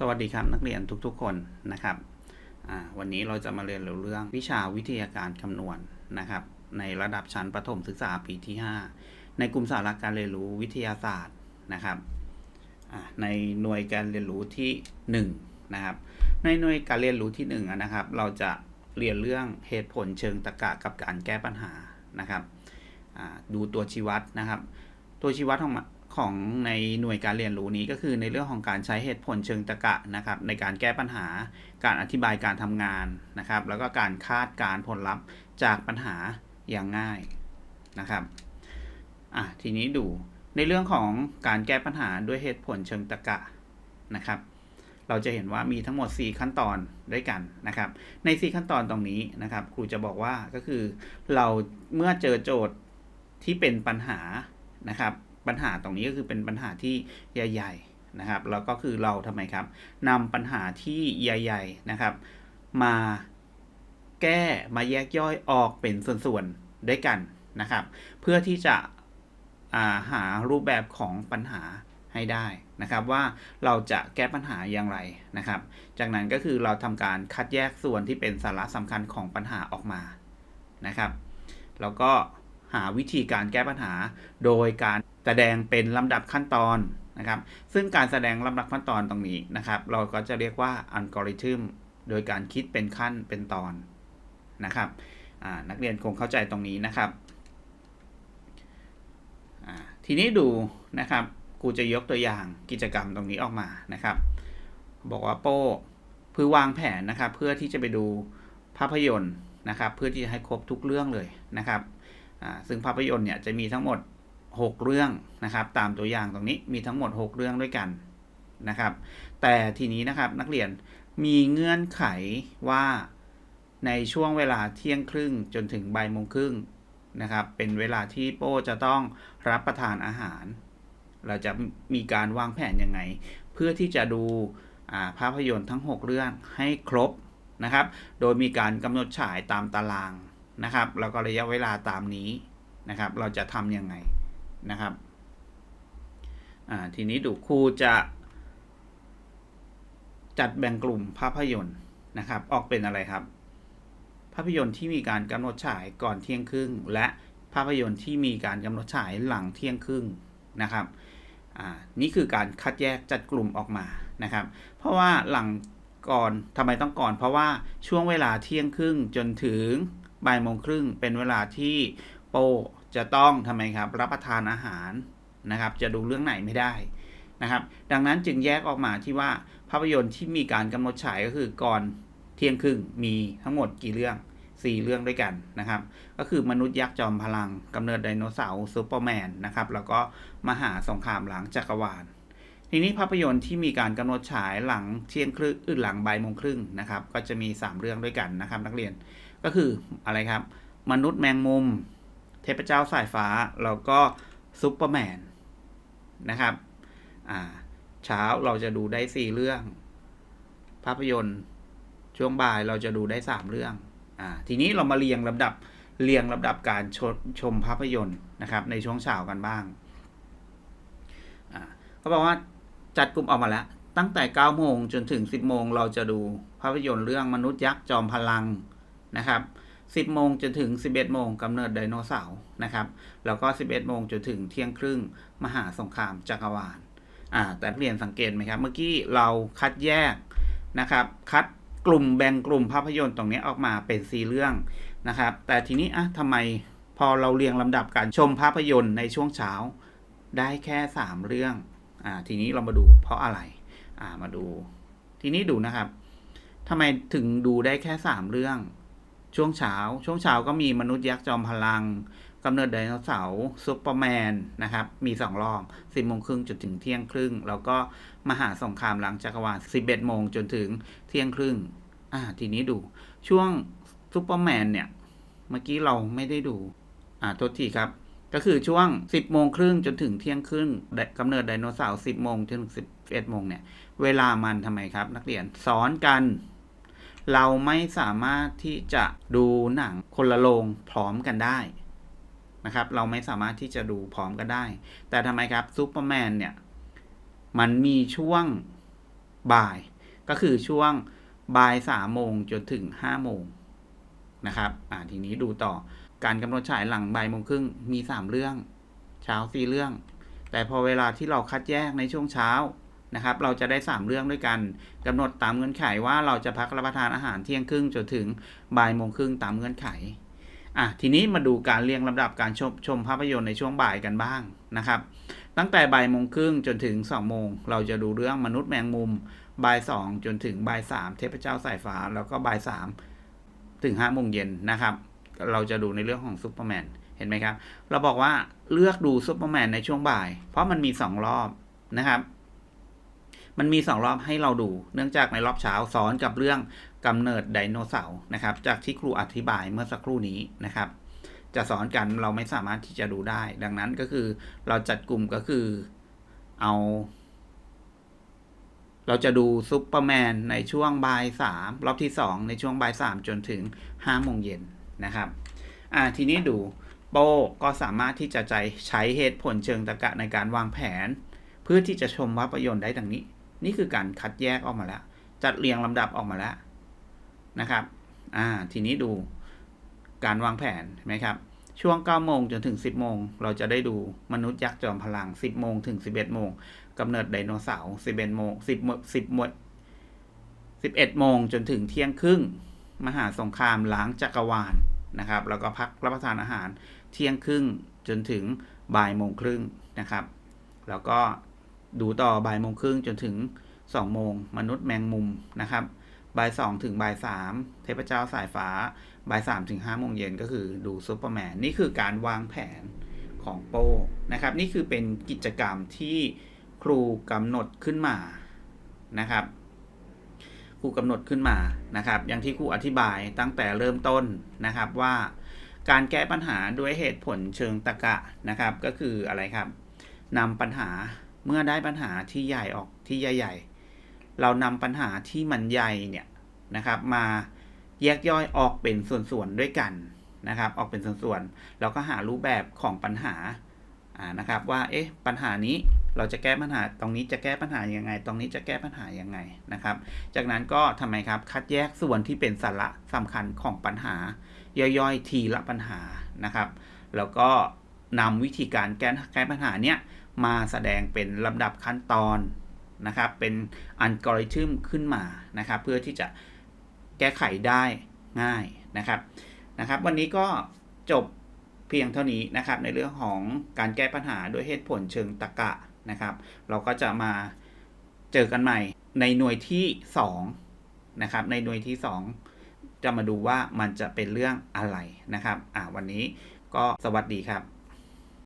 สวัสดีครับนักเรียนทุกๆคนนะครับวันนี้เราจะมาเรียนรู้เรื่องวิชาวิทยาการคำนวณนะครับ ในระดับชั้นประถมศึกษาปีที่ 5 ในกลุ่มสาระการเรียนรู้วิทยาศาสตร์นะครับในหน่วยการเรียนรู้ที่1นะครับในหน่วยการเรียนรู้ที่1นะครับ เราจะเรียนเรื่องเหตุผลเชิงตรรกะกับการแก้ปัญหานะครับดูตัวชี้วัดนะครับ ตัวชี้วัดของมัน ของในหน่วยการเรียนรู้นี้ก็คือในเรื่องของการใช้เหตุผลเชิงตรรกะนะครับในการแก้ปัญหาการอธิบายการทำงานนะครับ แล้วก็การคาดการผลลัพธ์จากปัญหาอย่างง่ายนะครับอะทีนี้ดูในเรื่องของการแก้ปัญหาด้วยเหตุผลเชิงตรรกะนะครับ เราจะเห็นว่ามีทั้งหมด 4 ขั้นตอนด้วยกันนะครับ ใน 4 ขั้นตอนตรงนี้นะครับ ครูจะบอกว่าก็คือเราเมื่อเจอโจทย์ที่เป็นปัญหานะครับ ปัญหาตรงนี้ก็คือเป็นปัญหาที่ใหญ่ ๆนะครับ แล้วก็คือเราทำไมครับนำปัญหาที่ใหญ่ ๆนะครับ มาแก้มาแยกย่อยออกเป็นส่วนๆด้วยกันนะครับ เพื่อที่จะาหารูปแบบของปัญหาให้ได้นะครับ ว่าเราจะแก้ปัญหาอย่างไรนะครับ จากนั้นก็คือเราทำการคัดแยกส่วนที่เป็นสาระสำคัญของปัญหาออกมานะครับ แล้วก็ หาวิธีการแก้ปัญหา โดยการแสดงเป็นลำดับขั้นตอนนะครับ ซึ่งการแสดงลำดับขั้นตอนตรงนี้นะครับ เราก็จะเรียกว่าอัลกอริทึมโดยการคิดเป็นขั้นเป็นตอนนะครับนักเรียนคงเข้าใจตรงนี้นะครับทีนี้ดูนะครับครูจะยกตัวอย่างกิจกรรมตรงนี้ออกมานะครับ บอกว่าโป้เพื่อวางแผนนะครับ เพื่อที่จะไปดูภาพยนตร์นะครับ เพื่อที่จะให้ครบทุกเรื่องเลยนะครับ ซึ่งภาพยนตร์เนี่ยจะมีทั้งหมด 6 เรื่องนะครับ ตามตัวอย่างตรงนี้มีทั้งหมด 6 เรื่องด้วยกันนะครับ แต่ทีนี้นะครับนักเรียนมีเงื่อนไขว่าในช่วงเวลาเที่ยงครึ่งจนถึงบ่ายโมงครึ่งนะครับ เป็นเวลาที่โป้จะต้องรับประทานอาหาร เราจะมีการวางแผนยังไง เพื่อที่จะดูาภาพยนตร์ทั้ง 6 เรื่องให้ครบนะครับ โดยมีการกำหนดฉายตามตาราง นะครับ แล้วก็ระยะเวลาตามนี้นะครับ เราจะทำยังไงนะครับทีนี้ดูครูจะ จัดแบ่งกลุ่มภาพยนตร์นะครับ ออกเป็นอะไรครับ ภาพยนตร์ที่มีการกำหนดฉายก่อนเที่ยงครึ่ง และภาพยนตร์ที่มีการกำหนดฉายหลังเที่ยงครึ่งนะครับอ่านี่คือการคัดแยกจัดกลุ่มออกมานะครับ เพราะว่าหลังก่อนทำไมต้องก่อน เพราะว่าช่วงเวลาเที่ยงครึ่งจนถึง บ่ายโมงครึ่งเป็นเวลาที่โปจะต้องทำไมครับ รับประทานอาหารนะครับ จะดูเรื่องไหนไม่ได้นะครับ ดังนั้นจึงแยกออกมาที่ว่าภาพยนตร์ที่มีการกำหนดฉายก็คือก่อนเที่ยงครึ่งมีทั้งหมดกี่เรื่อง 4 เรื่องด้วยกันนะครับ ก็คือมนุษย์ยักษ์จอมพลังกำเนิดไดโนเสาร์ซูเปอร์แมนนะครับ แล้วก็มหาสงครามหลังจักรวาล ทีนี้ภาพยนตร์ที่มีการกำหนดฉายหลังเที่ยงครึ่งอื่นหลังบ่ายโมงครึ่งนะครับ ก็จะมี 3 เรื่องด้วยกันนะครับ นักเรียน ก็คืออะไรครับ มนุษย์แมงมุม เทพเจ้าสายฟ้า แล้วก็ซูเปอร์แมนนะครับ อ่า เช้าเราจะดูได้4เรื่อง ภาพยนตร์ ช่วงบ่ายเราจะดูได้3เรื่อง อ่า ทีนี้เรามาเรียงลำดับ เรียงลำดับการชมชมภาพยนตร์นะครับ ในช่วงเช้ากันบ้าง อ่าเขาบอกว่าจัดกลุ่มออกมาแล้ว ตั้งแต่9โมงจนถึง 10โมงเราจะดูภาพยนตร์เรื่องมนุษย์ยักษ์จอมพลัง นะครับ 10 โมงจนถึง 11 โมงกำเนิดไดโนเสาร์นะครับ แล้วก็ 11 โมงจนถึงเที่ยงครึ่งมหาสงครามจักรวาลอ่าแต่เรียนสังเกตไหมครับ เมื่อกี้เราคัดแยกนะครับ คัดกลุ่มแบ่งกลุ่มภาพยนตร์ตรงนี้ออกมาเป็นสีเรื่องนะครับ แต่ทีนี้อะทำไมพอเราเรียงลำดับการชมภาพยนตร์ในช่วงเช้าได้แค่ 3 เรื่องอ่าทีนี้เรามาดูเพราะอะไรอ่ามาดู ทีนี้ดูนะครับทำไมถึงดูได้แค่ 3 เรื่อง ช่วงเช้า ช่วงเช้าก็มีมนุษย์ยักษ์จอมพลังกำเนิดไดโนเสาร์ซูเปอร์แมนนะครับ มีสองรอบสิบโมงครึ่งจนถึงเที่ยงครึ่ง แล้วก็มหาสงครามหลังจักรวาลสิบเอ็ดโมงจนถึงเที่ยงครึ่ง อ่า ทีนี้ดู ช่วงซูเปอร์แมนเนี่ย เมื่อกี้เราไม่ได้ดู อ่าโทษทีครับ ก็คือช่วง 10โมงครึ่งจนถึงเที่ยงครึ่งกำเนิดไดโนเสาร์10โมงจนถึง11โมงเนี่ย เวลามันทำไมครับ นักเรียนสอนกัน เราไม่สามารถที่จะดูหนังคนละโรงพร้อมกันได้นะครับ เราไม่สามารถที่จะดูพร้อมกันได้ แต่ทำไมครับซูเปอร์แมนเนี่ย มันมีช่วงบ่าย ก็คือช่วงบ่ายสามโมงจนถึงห้าโมงนะครับอ่าทีนี้ดูต่อการกำหนดฉายหลังบ่ายโมงครึ่งมีสามเรื่อง เช้าสี่เรื่อง แต่พอเวลาที่เราคัดแยกในช่วงเช้า นะครับ เราจะได้ 3 เรื่องด้วยกันกำหนดตามเงื่อนไขว่าเราจะพักรับประทานอาหารเที่ยงครึ่งจนถึงบ่ายโมงครึ่งตามเงื่อนไขอะทีนี้มาดูการเรียงลำดับการชมชมภาพยนตร์ในช่วงบ่ายกันบ้างนะครับ ตั้งแต่บ่ายโมงครึ่งจนถึง2โมงเราจะดูเรื่องมนุษย์แมงมุมบ่ายสองจนถึงบ่ายสามเทพเจ้าสายฟ้าแล้วก็บ่ายสามถึงห้าโมงเย็นนะครับ เราจะดูในเรื่องของซูเปอร์แมนเห็นไหมครับ เราบอกว่าเลือกดูซูเปอร์แมนในช่วงบ่าย เพราะมันมีสองรอบนะครับ มันมีสองรอบให้เราดู เนื่องจากในรอบเช้าสอนกับเรื่องกำเนิดไดโนเสาร์นะครับ จากที่ครูอธิบายเมื่อสักครู่นี้นะครับ จะสอนกันเราไม่สามารถที่จะดูได้ ดังนั้นก็คือเราจัดกลุ่มก็คือเอา เราจะดูซูเปอร์แมนในช่วงบ่ายสามรอบที่สองในช่วงบ่ายสามจนถึงห้าโมงเย็นนะครับอ่าทีนี้ดูโป้ก็สามารถที่จะใจใช้เหตุผลเชิงตรรกะในการวางแผน เพื่อที่จะชมภาพยนตร์ได้ดังนี้ นี่คือการคัดแยกออกมาแล้ว จัดเรียงลำดับออกมาแล้วนะครับ อ่า ทีนี้ดูการวางแผนไหมครับ ช่วง 9 โมงจนถึง 10 โมง เราจะได้ดูมนุษย์ยักษ์จอมพลัง 10 โมงถึง 11 โมงกำเนิดไดโนเสาร์11โมง10โมง10โมง11 โมงจนถึงเที่ยงครึ่ง มหาสงครามล้างจักรวาลนะครับ แล้วก็พักรับประทานอาหารเที่ยงครึ่งจนถึงบ่ายโมงครึ่งนะครับ แล้วก็ ดูต่อบ่ายโมงครึ่งจนถึง2โมงมนุษย์แมงมุมนะครับบ่ายสองถึงบ่ายสามเทพเจ้าสายฟ้าบ่ายสามถึงห้าโมงเย็นก็คือดูซูเปอร์แมนนี่คือการวางแผนของโป้นะครับ นี่คือเป็นกิจกรรมที่ครูกำหนดขึ้นมานะครับ ครูกำหนดขึ้นมานะครับ อย่างที่ครูอธิบายตั้งแต่เริ่มต้นนะครับว่าการแก้ปัญหาด้วยเหตุผลเชิงตรรกะนะครับ ก็คืออะไรครับนำปัญหา เมื่อได้ปัญหาที่ใหญ่ออกที่ใหญ่ๆ เรานำปัญหาที่มันใหญ่เนี่ยนะครับ มาแยกย่อยออกเป็นส่วนๆด้วยกันนะครับ ออกเป็นส่วนๆแล้วก็หารูปแบบของปัญหาอ่านะครับ ว่าเอ๊ะปัญหานี้เราจะแก้ปัญหาตรงนี้จะแก้ปัญหายังไง ตรงนี้จะแก้ปัญหายังไงนะครับ จากนั้นก็ทำไมครับคัดแยกส่วนที่เป็นสาระสำคัญของปัญหา ย่อยๆ ทีละปัญหานะครับ แล้วก็ นำวิธีการแก้แก้ปัญหาเนี้ยมาแสดงเป็นลำดับขั้นตอนนะครับ เป็นอัลกอริทึมขึ้นมานะครับ เพื่อที่จะแก้ไขได้ง่ายนะครับนะครับ วันนี้ก็จบเพียงเท่านี้นะครับ ในเรื่องของการแก้ปัญหาด้วยเหตุผลเชิงตรรกะนะครับ เราก็จะมาเจอกันใหม่ในหน่วยที่2นะครับ ในหน่วยที่ 2 จะมาดูว่ามันจะเป็นเรื่องอะไรนะครับ อ่าวันนี้ก็สวัสดีครับ